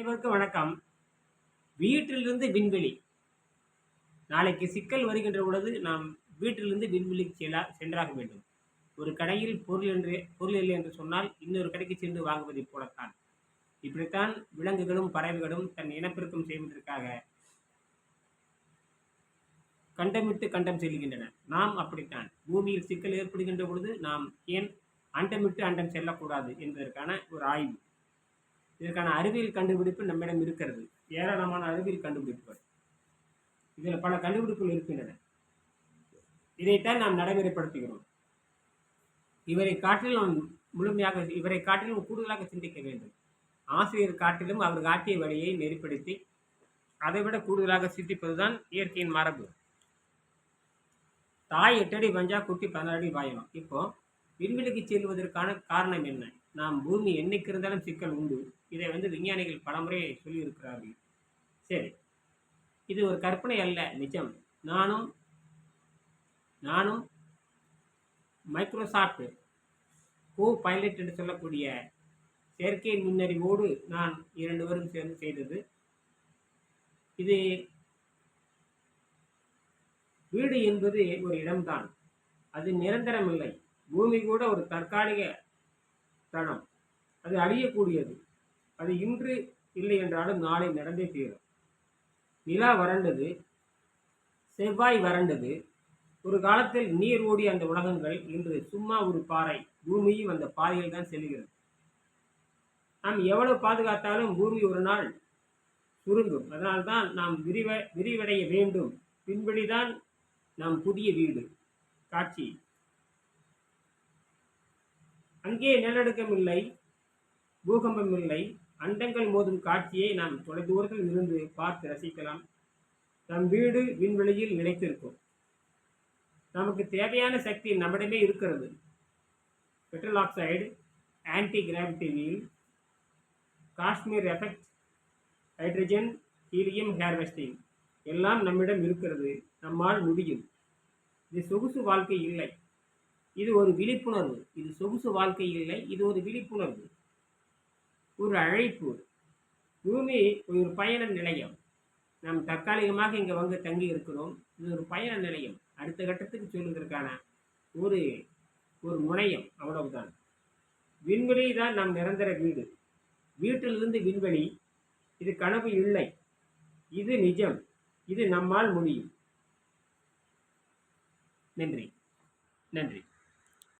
அனைவருக்கும் வணக்கம். வீட்டிலிருந்து விண்வெளி. நாளைக்கு சிக்கல் வருகின்ற பொழுது நாம் வீட்டிலிருந்து விண்வெளி செல்ல சென்றாக வேண்டும். ஒரு கடையில் பொருள் என்று பொருள் இல்லை என்று சொன்னால் இன்னொரு கடைக்கு சென்று வாங்குவதைப் போலத்தான். இப்படித்தான் விலங்குகளும் பறவைகளும் தன் இனப்பெருக்கம் செய்வதற்காக கண்டமிட்டு கண்டம் செல்கின்றன. நாம் அப்படித்தான். பூமியில் சிக்கல் ஏற்படுகின்ற பொழுது நாம் ஏன் அண்டமிட்டு அண்டம் செல்லக்கூடாது என்பதற்கான ஒரு ஆய்வு. இதற்கான அறிவியல் கண்டுபிடிப்பு நம்மிடம் இருக்கிறது. ஏராளமான அறிவியல் கண்டுபிடிப்புகள். இதில் பல கண்டுபிடிப்புகள் இருக்கின்றன. இதைத்தான் நாம் நடைமுறைப்படுத்துகிறோம். இவரை காட்டிலும் நாம் முழுமையாக இவரை காட்டிலும் கூடுதலாக சிந்திக்க வேண்டும். ஆசிரியர் காட்டிலும் அவர் காட்டிய வழியை நெறிப்படுத்தி அதைவிட கூடுதலாக சிந்திப்பதுதான் இயற்கையின் மரபு. தாய் எட்டடி பஞ்சா குட்டி பதினாறு அடி வாயணும் இப்போ விண்வெளிக்கு செல்வதற்கான காரணம் என்ன? நாம் பூமி என்னைக்கு இருந்தாலும் சிக்கல் உண்டு. இதை வந்து விஞ்ஞானிகள் பலமுறை சொல்லியிருக்கிறார்கள். சரி இது ஒரு கற்பனை அல்ல நிஜம். நானும் நானும் மைக்ரோசாஃப்ட் கோ பைலட் என்று சொல்லக்கூடிய செயற்கை நுண்ணறிவோடு நான் இரண்டு பேரும் சேர்ந்து செய்தது. இது வீடு என்பது ஒரு இடம்தான். அது நிரந்தரமில்லை. பூமி கூட ஒரு தற்காலிக தனம் அது அழியக்கூடியது. அது இன்று இல்லை என்றாலும் நாளை நடந்தே தீரும். நிலா வறண்டது செவ்வாய் வறண்டது ஒரு காலத்தில் நீர் ஓடிய அந்த உலகங்கள் இன்று சும்மா ஒரு பாறை பூமியும் அந்த பாறையில் தான் செல்கிறது. நாம் எவ்வளவு பாதுகாத்தாலும் பூமி ஒரு நாள் சுருங்கும். அதனால்தான் நாம் விரிவ விரிவடைய வேண்டும். பின்படிதான் நாம் புதிய வீடு காட்சி. அங்கே நிலநடுக்கம் இல்லை பூகம்பம் இல்லை அண்டங்கள் மோதும் காட்சியை நாம் தொலைதூரத்தில் இருந்து பார்த்து ரசிக்கலாம். நம் வீடு விண்வெளியில் நிலைத்திருக்கும். நமக்கு தேவையான சக்தி நம்மிடமே இருக்கிறது. Petrol oxide anti gravity wheel Casimir effect hydrogen helium harvesting எல்லாம் நம்மிடம் இருக்கிறது. நம்மால் முடியும். இது சொகுசு வாழ்க்கை இல்லை. இது ஒரு விழிப்புணர்வு. இது சொகுசு வாழ்க்கை இல்லை இது ஒரு விழிப்புணர்வு. ஒரு அழைப்பு. பூமி ஒரு பயண நிலையம். நாம் தற்காலிகமாக இங்கே வந்து தங்கி இருக்கிறோம். இது ஒரு பயண நிலையம். அடுத்த கட்டத்துக்கு சொல்லுவதற்கான ஒரு ஒரு முனையம் அவ்வளவுதான். விண்வெளி தான் நம் நிரந்தர வீடு. வீட்டிலிருந்து விண்வெளி. இது கனவு இல்லை. இது நிஜம். இது நம்மால் முடியும். நன்றி. நன்றி.